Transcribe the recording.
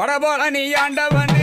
Vadapalani Andavan.